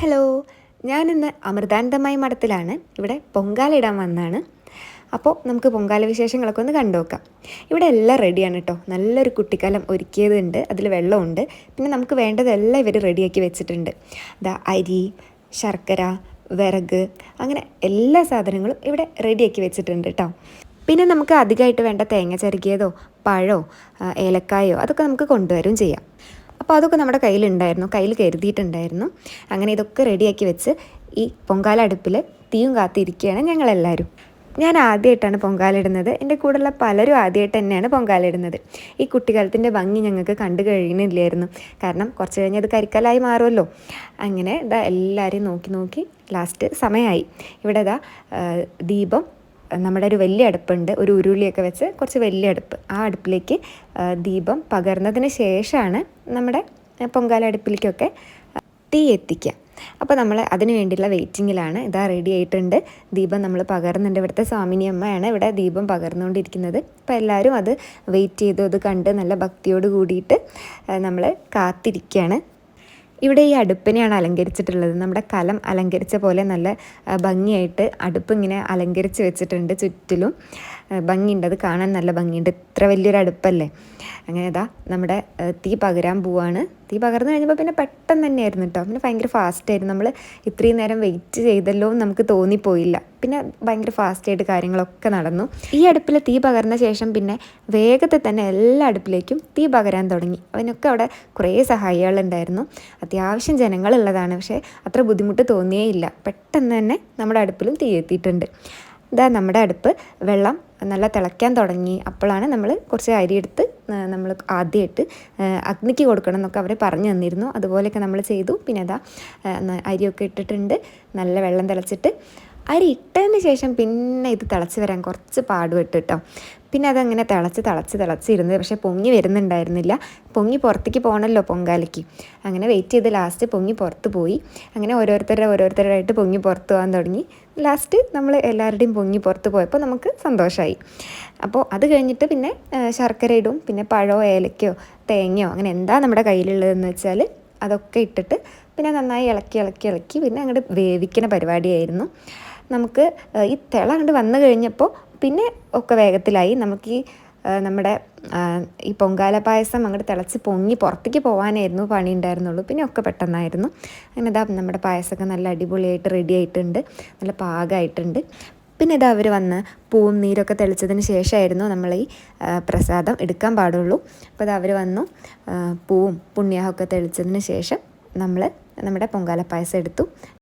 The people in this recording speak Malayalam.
ഹലോ ഞാനിന്ന് അമൃതാനന്ദമായി മഠത്തിലാണ്. ഇവിടെ പൊങ്കാല ഇടാൻ വന്നാണ്. അപ്പോൾ നമുക്ക് പൊങ്കാല വിശേഷങ്ങളൊക്കെ ഒന്ന് കണ്ടു നോക്കാം ഇവിടെ എല്ലാം റെഡിയാണ് കേട്ടോ നല്ലൊരു കുട്ടിക്കാലം ഒരുക്കിയതുണ്ട്. അതിൽ വെള്ളമുണ്ട്. പിന്നെ നമുക്ക് വേണ്ടതെല്ലാം ഇവർ റെഡിയാക്കി വെച്ചിട്ടുണ്ട്. ദാ അരി ശർക്കര വിറക് അങ്ങനെ എല്ലാ സാധനങ്ങളും ഇവിടെ റെഡിയാക്കി വെച്ചിട്ടുണ്ട് കേട്ടോ പിന്നെ നമുക്ക് അധികമായിട്ട് വേണ്ട തേങ്ങ ചിരകിയതോ പഴമോ ഏലക്കായോ അതൊക്കെ നമുക്ക് കൊണ്ടുവരും ചെയ്യാം. അപ്പോൾ അതൊക്കെ നമ്മുടെ കയ്യിലുണ്ടായിരുന്നു കയ്യിൽ കരുതിയിട്ടുണ്ടായിരുന്നു. അങ്ങനെ ഇതൊക്കെ റെഡിയാക്കി വെച്ച് ഈ പൊങ്കാല അടുപ്പിൽ തീയും കാത്തിരിക്കുകയാണ് ഞങ്ങളെല്ലാവരും. ഞാൻ ആദ്യമായിട്ടാണ് പൊങ്കാലിടുന്നത് എന്റെ കൂടെയുള്ള പലരും ആദ്യമായിട്ട് തന്നെയാണ് പൊങ്കാലിടുന്നത് ഈ കുട്ടിക്കാലത്തിന്റെ ഭംഗി ഞങ്ങൾക്ക് കണ്ടു കഴിയുന്നില്ലായിരുന്നു കാരണം കുറച്ച് കഴിഞ്ഞ് അത് കരിക്കലായി മാറുമല്ലോ. അങ്ങനെ ഇതാ എല്ലാവരെയും നോക്കി നോക്കി ലാസ്റ്റ് സമയമായി. ഇവിടെ ഇതാ ദീപം നമ്മുടെ ഒരു വലിയ അടുപ്പുണ്ട്. ഒരു ഉരുളിയൊക്കെ വെച്ച് കുറച്ച് വലിയ അടുപ്പ്. ആ അടുപ്പിലേക്ക് ദീപം പകർന്നതിന് ശേഷമാണ് നമ്മുടെ പൊങ്കാല അടുപ്പിലേക്കൊക്കെ തീ എത്തിക്കുക. അപ്പോൾ നമ്മൾ അതിന് വേണ്ടിയുള്ള വെയിറ്റിങ്ങിലാണ് ഇതാ റെഡി ആയിട്ടുണ്ട്. ദീപം നമ്മൾ പകർന്നുണ്ട് ഇവിടുത്തെ സ്വാമിനി അമ്മയാണ് ഇവിടെ ദീപം പകർന്നുകൊണ്ടിരിക്കുന്നത്. അപ്പോൾ എല്ലാവരും അത് വെയിറ്റ് ചെയ്തു അത് കണ്ട് നല്ല ഭക്തിയോട് കൂടിയിട്ട് നമ്മൾ കാത്തിരിക്കുകയാണ്. ഇവിടെ ഈ അടുപ്പിനെയാണ് അലങ്കരിച്ചിട്ടുള്ളത്. നമ്മുടെ കലം അലങ്കരിച്ച പോലെ നല്ല ഭംഗിയായിട്ട് അടുപ്പ് ഇങ്ങനെ അലങ്കരിച്ച് വെച്ചിട്ടുണ്ട് ചുറ്റിലും. ഭംഗിയുണ്ട്. അത് കാണാൻ നല്ല ഭംഗിയുണ്ട്. ഇത്ര വലിയൊരു അടുപ്പല്ലേ? അങ്ങനെ ഇതാ നമ്മുടെ തീ പകരാൻ പോവാണ്. തീ പകർന്നു കഴിഞ്ഞപ്പോൾ പിന്നെ പെട്ടെന്ന് തന്നെയായിരുന്നു കേട്ടോ പിന്നെ ഭയങ്കര ഫാസ്റ്റായിരുന്നു നമ്മൾ ഇത്രയും നേരം വെയിറ്റ് ചെയ്തല്ലോ നമുക്ക് തോന്നിപ്പോയില്ല. പിന്നെ ഭയങ്കര ഫാസ്റ്റായിട്ട് കാര്യങ്ങളൊക്കെ നടന്നു. ഈ അടുപ്പിൽ തീ പകർന്ന ശേഷം പിന്നെ വേഗത്തിൽ തന്നെ എല്ലാ അടുപ്പിലേക്കും തീ പകരാൻ തുടങ്ങി. അതിനൊക്കെ അവിടെ കുറേ സഹായികളുണ്ടായിരുന്നു. അത്യാവശ്യം ജനങ്ങളുള്ളതാണ്. പക്ഷേ അത്ര ബുദ്ധിമുട്ട് തോന്നിയേയില്ല. പെട്ടെന്ന് തന്നെ നമ്മുടെ അടുപ്പിലും തീ എത്തിയിട്ടുണ്ട്. ഇതാ നമ്മുടെ അടുപ്പ് വെള്ളം നല്ല തിളയ്ക്കാൻ തുടങ്ങി. അപ്പോഴാണ് നമ്മൾ കുറച്ച് അരി എടുത്ത് നമ്മൾ ആദ്യമായിട്ട് അഗ്നിക്ക് കൊടുക്കണം എന്നൊക്കെ അവർ പറഞ്ഞു തന്നിരുന്നു. അതുപോലെയൊക്കെ നമ്മൾ ചെയ്തു. പിന്നെ അതാ അരിയൊക്കെ ഇട്ടിട്ടുണ്ട്. നല്ല വെള്ളം തിളച്ചിട്ട് അരി ഇട്ടതിന് ശേഷം പിന്നെ ഇത് തിളച്ച് വരാൻ കുറച്ച് പാടുപെട്ട് കേട്ടോ. പിന്നെ അതങ്ങനെ തിളച്ച് തിളച്ച് തിളച്ചിരുന്നത് പക്ഷേ പൊങ്ങി വരുന്നുണ്ടായിരുന്നില്ല. പൊങ്ങി പുറത്തേക്ക് പോകണമല്ലോ പൊങ്കാലയ്ക്ക്. അങ്ങനെ വെയിറ്റ് ചെയ്ത് ലാസ്റ്റ് പൊങ്ങി പുറത്ത് പോയി. അങ്ങനെ ഓരോരുത്തരുടെ ഓരോരുത്തരായിട്ട് പൊങ്ങി പുറത്ത് പോകാൻ തുടങ്ങി. ലാസ്റ്റ് നമ്മൾ എല്ലാവരുടെയും പൊങ്ങി പുറത്ത് പോയപ്പോൾ നമുക്ക് സന്തോഷമായി അപ്പോൾ അത് കഴിഞ്ഞിട്ട് പിന്നെ ശർക്കര ഇടും. പിന്നെ പഴമോ ഏലക്കയോ തേങ്ങയോ അങ്ങനെ എന്താ നമ്മുടെ കയ്യിലുള്ളതെന്ന് വെച്ചാൽ അതൊക്കെ ഇട്ടിട്ട് പിന്നെ നന്നായി ഇളക്കി ഇളക്കി ഇളക്കി പിന്നെ അങ്ങോട്ട് വേവിക്കുന്ന പരിപാടിയായിരുന്നു. നമുക്ക് ഈ തിള അങ്ങോട്ട് വന്നു കഴിഞ്ഞപ്പോൾ പിന്നെ ഒക്കെ വേഗത്തിലായി നമുക്ക് ഈ നമ്മുടെ ഈ പൊങ്കാല പായസം അങ്ങോട്ട് തിളച്ച് പൊങ്ങി പുറത്തേക്ക് പോകാനായിരുന്നു പണി ഉണ്ടായിരുന്നുള്ളൂ. പിന്നെ ഒക്കെ പെട്ടെന്നായിരുന്നു. അങ്ങനെ ഇതാ നമ്മുടെ പായസമൊക്കെ നല്ല അടിപൊളിയായിട്ട് റെഡി ആയിട്ടുണ്ട്. നല്ല പാകമായിട്ടുണ്ട് പിന്നെ ഇതാ അവർ വന്ന് പൂവും നീരൊക്കെ തെളിച്ചതിന് ശേഷമായിരുന്നു നമ്മൾ ഈ പ്രസാദം എടുക്കാൻ പാടുള്ളൂ. അപ്പോൾ ഇത് അവർ വന്നു പൂവും പുണ്യാഹമൊക്കെ തെളിച്ചതിന് ശേഷം നമ്മൾ നമ്മുടെ പൊങ്കാല പായസം എടുത്തു.